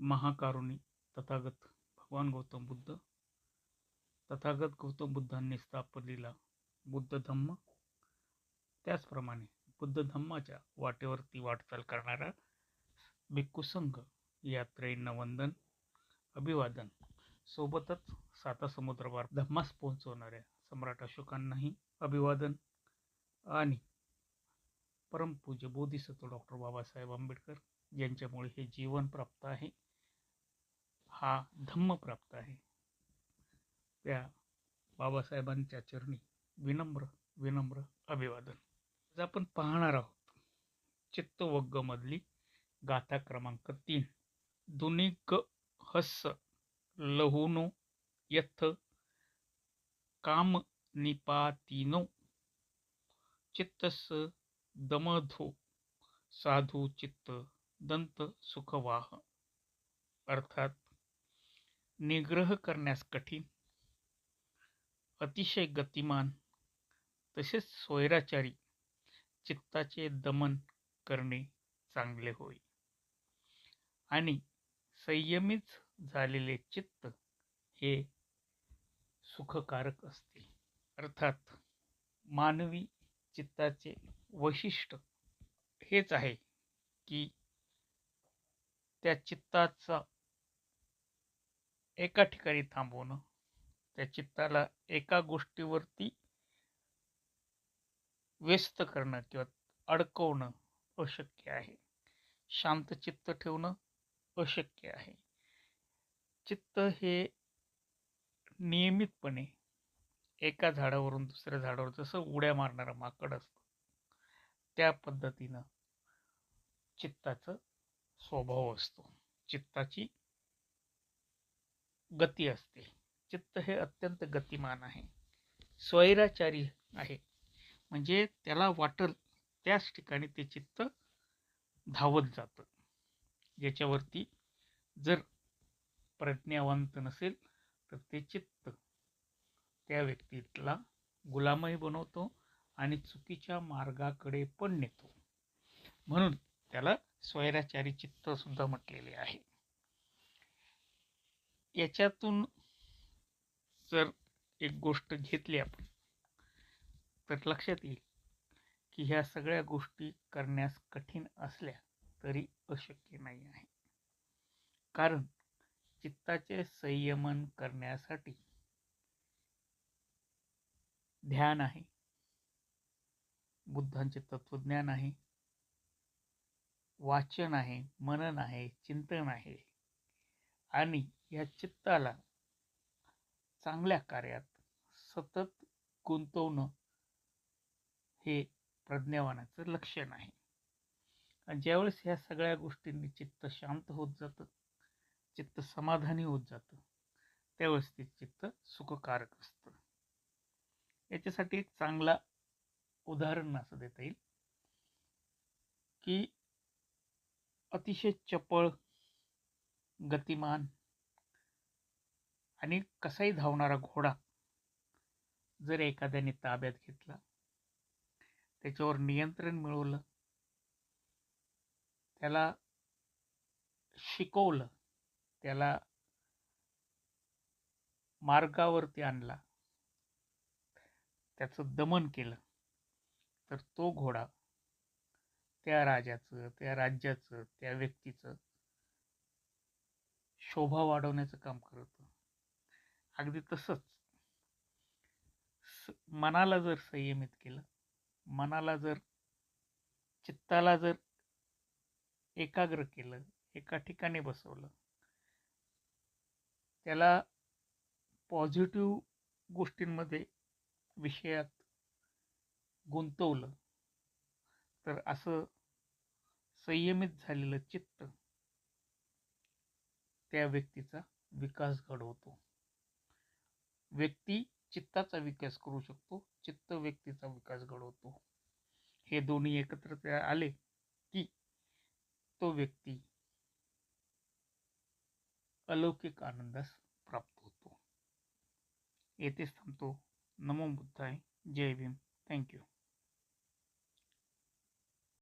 महाकारुणी तथागत भगवान गौतम बुद्ध. तथागत गौतम बुद्धांनी स्थापलेला बुद्ध धम्म. त्याचप्रमाणे बुद्ध धम्माच्या वाटेवरती वाटचाल करणारा भिक्खू संघ वंदन अभिवादन सोबतच साता समुद्रवार धम्मास पोहोचवणाऱ्या सम्राट अशोकांनाही अभिवादन आणि परमपूज्य बोधिसत्व डॉक्टर बाबासाहेब आंबेडकर यांच्यामुळे हे जीवन प्राप्त आहे. हा धम्म प्राप्त आहे. त्या बाबासाहेबांच्या चरणी विनम्र विनम्र अभिवादन. आज आपण पाहणार आहोत चित्तवग्गमधली गाथा क्रमांक तीन. दुनिग हस्स लहुनो यथ काम निपातीनो. चित्तस दमधो साधू चित्त दंत सुखवाह. अर्थात निग्रह करण्यास कठीण. अतिशय गतिमान तसेच स्वैराचारी चित्ताचे दमन करणे चांगले होय. आणि संयमित झालेले चित्त हे सुखकारक असते. अर्थात मानवी चित्ताचे वैशिष्ट्य हेच आहे की त्या चित्ताचा एका ठिकाणी थांबवणं. त्या चित्ताला एका गोष्टीवरती व्यस्त करणं किंवा अडकवणं अशक्य आहे. शांत चित्त ठेवणं अशक्य आहे. चित्त हे नियमितपणे एका झाडावरून दुसऱ्या झाडावर जसं उड्या मारणारं माकड असतं त्या पद्धतीनं चित्ताचं स्वभाव असतो. चित्ताची गती असते. चित्त हे अत्यंत गतिमान आहे. स्वैराचारी आहे. म्हणजे त्याला वाटल त्याच ठिकाणी ते चित्त धावत जातं. ज्याच्यावरती जर प्रज्ञावंत नसेल तर ते चित्त त्या व्यक्तीला गुलामही बनवतो आणि चुकीच्या मार्गाकडे पण नेतो. म्हणून त्याला स्वैराचारी चित्तसुद्धा म्हटलेले आहे. याच्यातून जर एक गोष्ट घेतली आपण तर लक्षात येईल की ह्या सगळ्या गोष्टी करण्यास कठीण असल्या तरी अशक्य नाही आहे. कारण चित्ताचे संयमन करण्यासाठी ध्यान आहे. बुद्धांचे तत्वज्ञान आहे. वाचन आहे मनन आहे चिंतन आहे. आणि या चित्ताला चांगल्या कार्यात सतत गुंतवणं हे प्रज्ञावानाचं लक्षण आहे. आणि ज्यावेळेस ह्या सगळ्या गोष्टींनी चित्त शांत होत जातं चित्त समाधानी होत जातं त्यावेळेस ते चित्त सुखकारक असतं. याच्यासाठी एक चांगला उदाहरण असं देता येईल की अतिशय चपळ गतिमान आणि कसाही धावणारा घोडा जर एखाद्याने ताब्यात घेतला त्याच्यावर नियंत्रण मिळवलं त्याला शिकवलं त्याला मार्गावरती आणला त्याचं दमन केलं तर तो घोडा त्या राजाचं त्या राज्याचं त्या व्यक्तीचं शोभा वाढवण्याचं काम करतं. अगदी तसंच. मनाला जर संयमित केलं मनाला जर चित्ताला जर एकाग्र केलं एका ठिकाणी बसवलं त्याला पॉझिटिव्ह गोष्टींमध्ये विषयात गुंतवलं तर असं संयमित झालेलं चित्त त्या व्यक्तीचा विकास घडवतो. व्यक्ती चित्ताचा विकास करू शकतो चित्त व्यक्तीचा विकास घडवतो. हे दोन्ही एकत्र आले की तो व्यक्ती अलौकिक आनंदास प्राप्त होतो. येथेच थांबतो. नमो बुद्धाय. जय भीम. थँक्यू